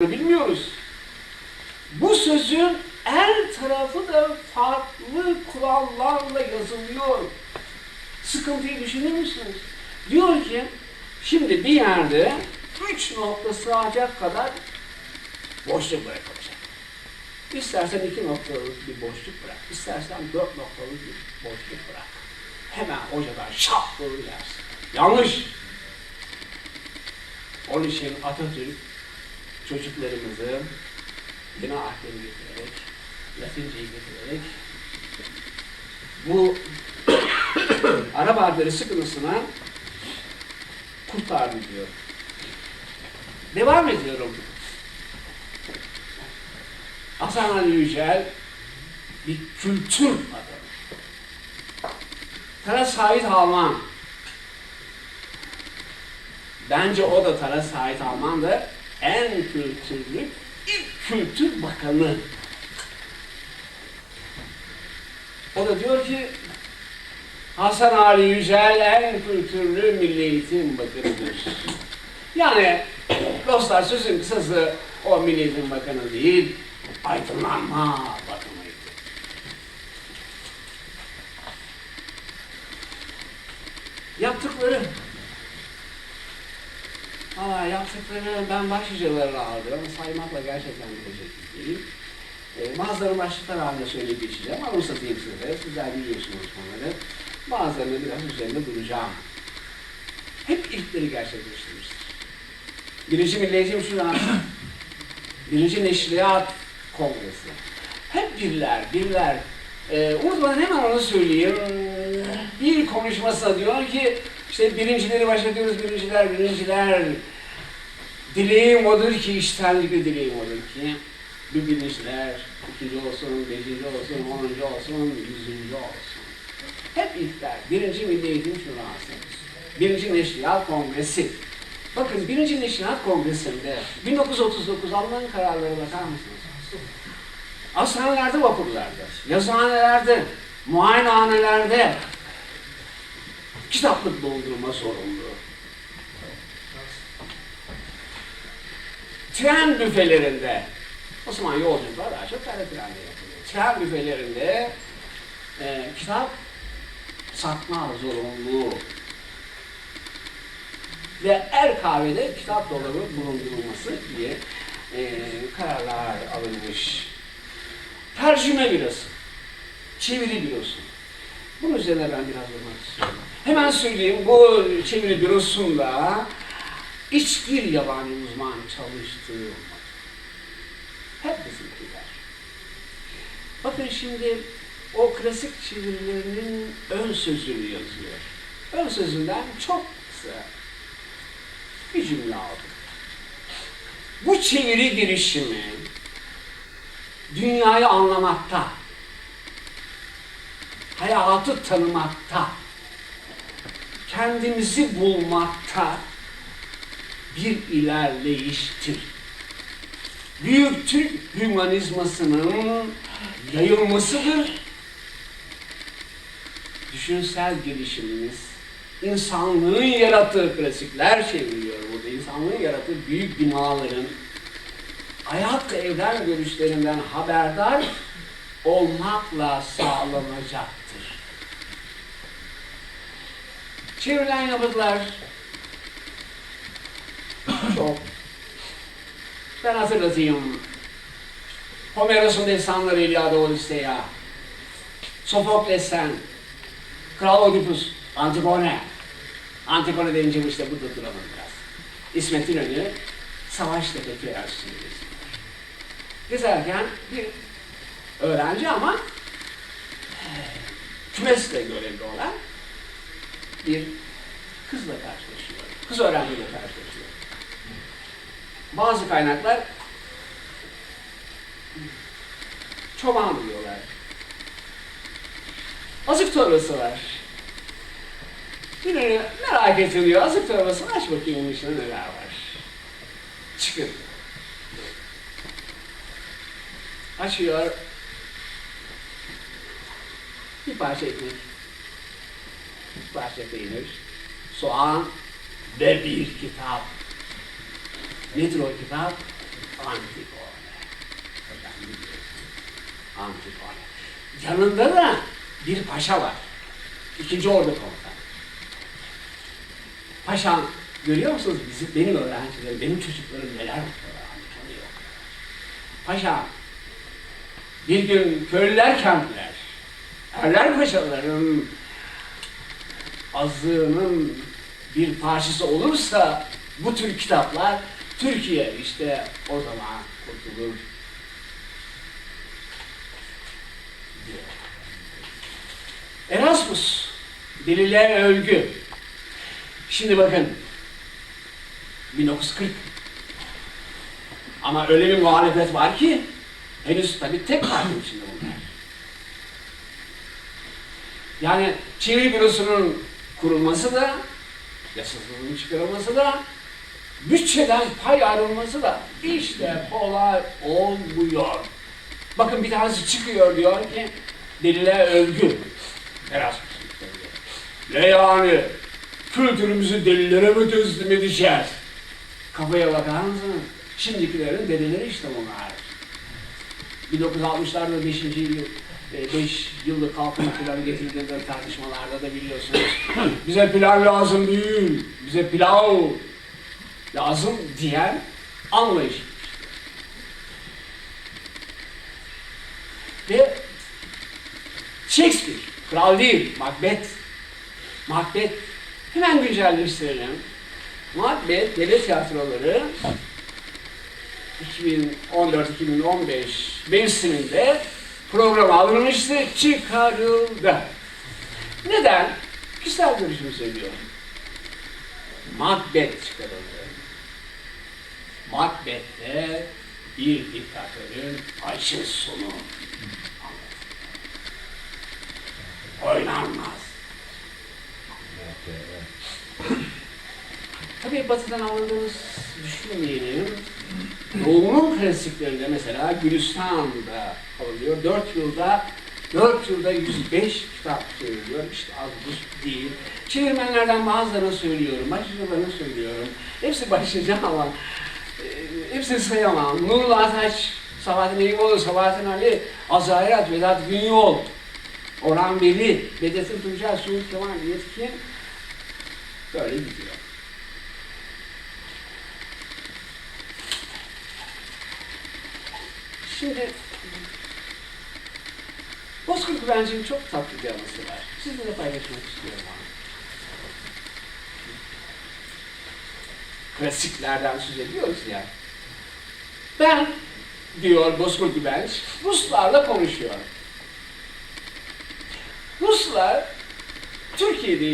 bilmiyoruz. Bu sözün her tarafı da farklı kurallarla yazılıyor. Sıkıntıyı düşünür müsünüz? Diyor ki, şimdi bir yerde üç nokta sığacak kadar boşluk bırakılacak. İstersen iki noktalık bir boşluk bırak, istersen dört noktalık bir boşluk bırak. Hemen hocadan şap yersin. Yanlış. Onun için Atatürk çocuklarımızı yine ahleni getirerek, Latinceyi getirerek bu Arap harfleri sıkıntısına kurtardı diyor. Devam ediyorum. Hasan Ali Yücel bir kültür adamı. Taras Sait Alman. Bence o da Taras Sait Alman da en kültürlü ilk kültür bakanı. O da diyor ki Hasan Ali Yücel en kültürlü Milli Eğitim Bakanı'dır. Yani dostlar sözün kısası o Milli Eğitim Bakanı değil, aydınlanma bakanıydı. Yaptıkları Aa, yaptıkları ben başlıcalarını aldım ama saymakla gerçekten bitecek değil. Ee, bazılarını başlıklar halinde söyleyip geçeceğim ama satayım size. Sizler biliyorsunuz bunları. Bazılarını biraz üzerinde duracağım. Hep ilkleri gerçekleştirmiştir. Birinci Milli Şurası, Birinci Neşriyat Kongresi. Hep birler, birler. Ee, unutmadan hemen onu söyleyeyim. Bir konuşmasında diyor ki, işte birincileri başlatıyoruz, birinciler, birinciler. Dileğim odur ki, iştenlik bir dileğim odur ki, bir birinciler, ikinci olsun, beşinci olsun, onuncu olsun, yüzüncü olsun. Hep ilkler. Birinci Milli Eğitim Şurası. Birinci Neşriyat Kongresi. Bakın birinci Neşriyat Kongresi'nde 1939 alınan kararlara bakar mısınız? Hastanelerde, vapurlarda, yazıhanelerde, muayenehanelerde kitaplık doldurma sorumlu. Tren büfelerinde, o zaman yolculuklar daha çok kara trende yapılıyor. Tren büfelerinde e, kitap satma zorunluluğu ve er kahvede kitap dolabı bulundurulması diye e, kararlar alınmış. Tercüme bürosu, çeviri bürosu. Bunun üzerine ben biraz durmak istiyorum. Hemen söyleyeyim, bu çeviri bürosunda hiçbir yabancı uzman çalıştığı olmadı. Hep bizimkiler. Bakın şimdi o klasik çevirilerinin ön sözünü yazıyor. Ön sözünden çok kısa bir cümle aldım. Bu çeviri girişimi dünyayı anlamakta, hayatı tanımakta, kendimizi bulmakta bir ilerleyiştir. Büyük Türk hümanizmasının yayılmasıdır. Düşünsel girişimimiz, insanlığın yarattığı klasikler çeviriyor burada, insanlığın yarattığı büyük binaların hayat evren görüşlerinden haberdar olmakla sağlanacaktır. Çevrilen yapıtlar çok. Ben hatırlatayım. Homeros'un destanları İlyada Odisseya, Sofokles'ten, Kral Oedipus, Antigone. Antigone deyince işte burada duralım biraz. İsmet İnönü, Savaş Tepeki Ersu'yu geziyor. Gezerken bir öğrenci ama e, kümesle görevli olan bir kızla karşılaşıyor. Kız öğrenciyle karşılaşıyor. Bazı kaynaklar çoban diyorlar. Azık torbası var. Birini merak ediliyor. Azık torbasını aç bakayım onun içinde neler var. Çıkın. Açıyor. Bir parça ekmek. Peynir. Soğan ve bir kitap. Nedir o kitap? Biliyorsun. Antigone. Yanında da bir paşa var. İkinci ordu komutanı. Paşam görüyor musunuz bizim, benim öğrencilerim, benim çocuklarım neler yapıyorlar anlatamıyor. Paşa bir gün köylüler kendiler. Erler paşaların azığının bir parçası olursa bu tür kitaplar Türkiye işte o zaman kurtulur. Erasmus, Delile Övgü. Şimdi bakın, 1940. Ama öyle bir muhalefet var ki, henüz tabii tek parti içinde bunlar. Yani çeviri bürosunun kurulması da, yasasının çıkarılması da, bütçeden pay ayrılması da işte kolay olmuyor. Bakın bir tanesi çıkıyor diyor ki, delile övgü. Erasmus. Ne yani? Kültürümüzü delilere mi teslim edeceğiz? Kafaya bakar mısınız? Şimdikilerin delileri işte bunlar. 1960'larda 5. yıl 5 yıllık kalkınma planı getirildiğinde tartışmalarda da biliyorsunuz. Bize plan lazım değil, bize pilav lazım diyen anlayış. Ve Shakespeare, kral değil, Macbeth. Macbeth, hemen güncelleştirelim. Macbeth, devlet tiyatroları 2014-2015 mevsiminde program alınmıştı, çıkarıldı. Neden? Kişisel görüşümü söylüyorum. Macbeth çıkarıldı. Macbeth'te bir diktatörün acı sonu oynanmaz. Tabii batıdan aldığımız düşünmeyelim. Doğu'nun klasiklerinde mesela Gülistan'da alınıyor. Dört yılda dört yılda 105 kitap çevriliyor. İşte az bu değil. Çevirmenlerden bazılarını söylüyorum, başlıcalarını söylüyorum. Hepsi başlıca ama e, hepsini sayamam. Nurullah Ataç, Sabahattin Eyüboğlu, Sabahattin Ali, Azayrat, Vedat Günyol, Orhan Veli, Bedrettin Tuncel, Suud Kemal Yetkin böyle gidiyor. Şimdi Bozkurt Güvenci'nin çok tatlı bir anısı var. Sizinle paylaşmak istiyorum onu. Klasiklerden söz ediyoruz ya. Ben, diyor Bozkurt Güvenç, Ruslarla konuşuyor. Ruslar Türkiye'de